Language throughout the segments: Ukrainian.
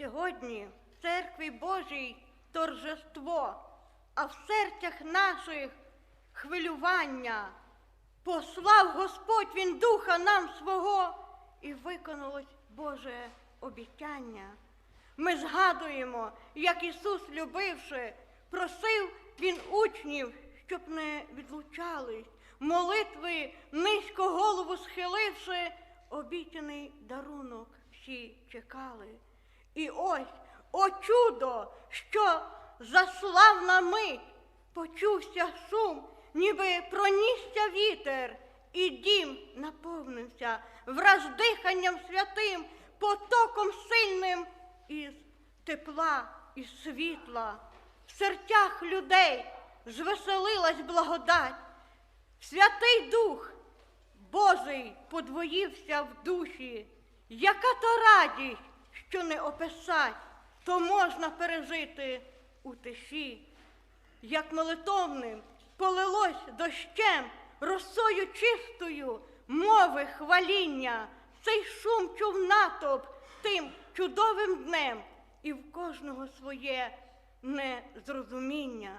Сьогодні в церкві Божій торжество, а в серцях наших хвилювання. Послав Господь Він Духа нам свого, і виконалось Боже обіцяння. Ми згадуємо, як Ісус, любивши, просив Він учнів, щоб не відлучались, молитви, низько голову схиливши, обіцяний дарунок всі чекали. І ось, о чудо, що за славна мить почувся шум, ніби пронісся вітер, і дім наповнився враз диханням святим, потоком сильним із тепла і світла. В серцях людей звеселилась благодать, Святий Дух Божий подвоївся в душі. Яка то радість, що не описать, то можна пережити у тиші. Як молитовним полилось дощем, росою чистою, мови хваління, цей шум чув натовп тим чудовим днем, і в кожного своє незрозуміння.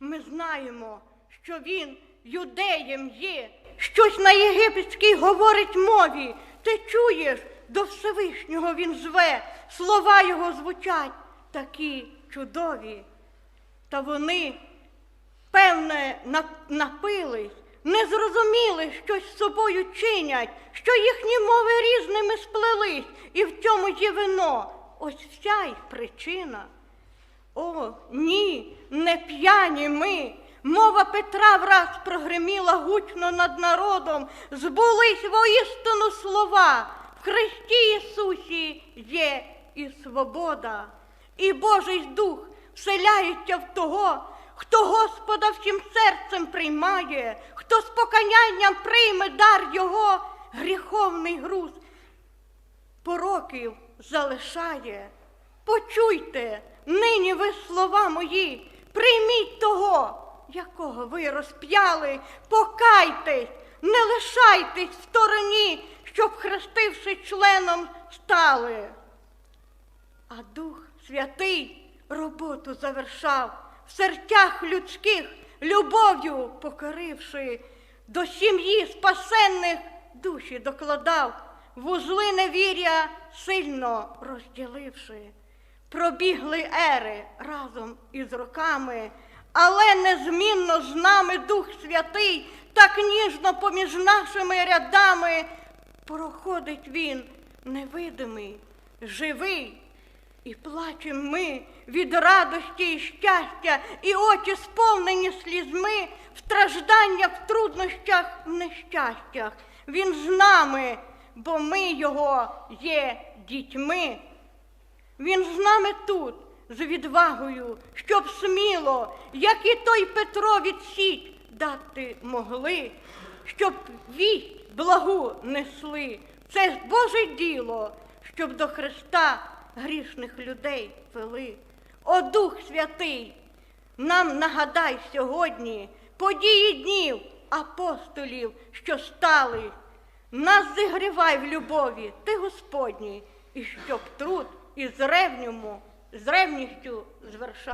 Ми знаємо, що він юдеєм є, щось на єгипетській говорить мові. Ти чуєш, до Всевишнього він зве, слова його звучать такі чудові. Та вони, певне, напились, не зрозуміли, що з собою чинять, що їхні мови різними сплелись, і в цьому є вино. Ось вся їх причина. О, ні, не п'яні ми. Мова Петра враз прогреміла гучно над народом, збулись воістину слова. В Христі Ісусі є і свобода, і Божий Дух вселяється в того, хто Господа всім серцем приймає, хто з покаянням прийме дар Його, гріховний груз пороків залишає. Почуйте, нині ви слова мої, прийміть того, якого ви розп'яли, покайтесь, не лишайтесь в стороні, щоб, хрестивши членом, стали. А Дух Святий роботу завершав в серцях людських, любов'ю покоривши, до сім'ї спасенних душі докладав, вузли невір'я сильно розділивши. Пробігли ери разом із роками, але незмінно з нами Дух Святий, так ніжно поміж нашими рядами проходить він невидимий, живий. І плачем ми від радості і щастя, і очі сповнені слізьми, в стражданнях, в труднощах, в нещастях. Він з нами, бо ми його є дітьми. Він з нами тут, з відвагою, щоб сміло, як і той Петро відсіть дати могли, щоб вість благу несли. Це ж Боже діло, щоб до Христа грішних людей вели. О Дух Святий, нам нагадай сьогодні події днів апостолів, що стали. Нас зігрівай в любові, ти Господній, і щоб труд із ревньому, з ревністю звершав.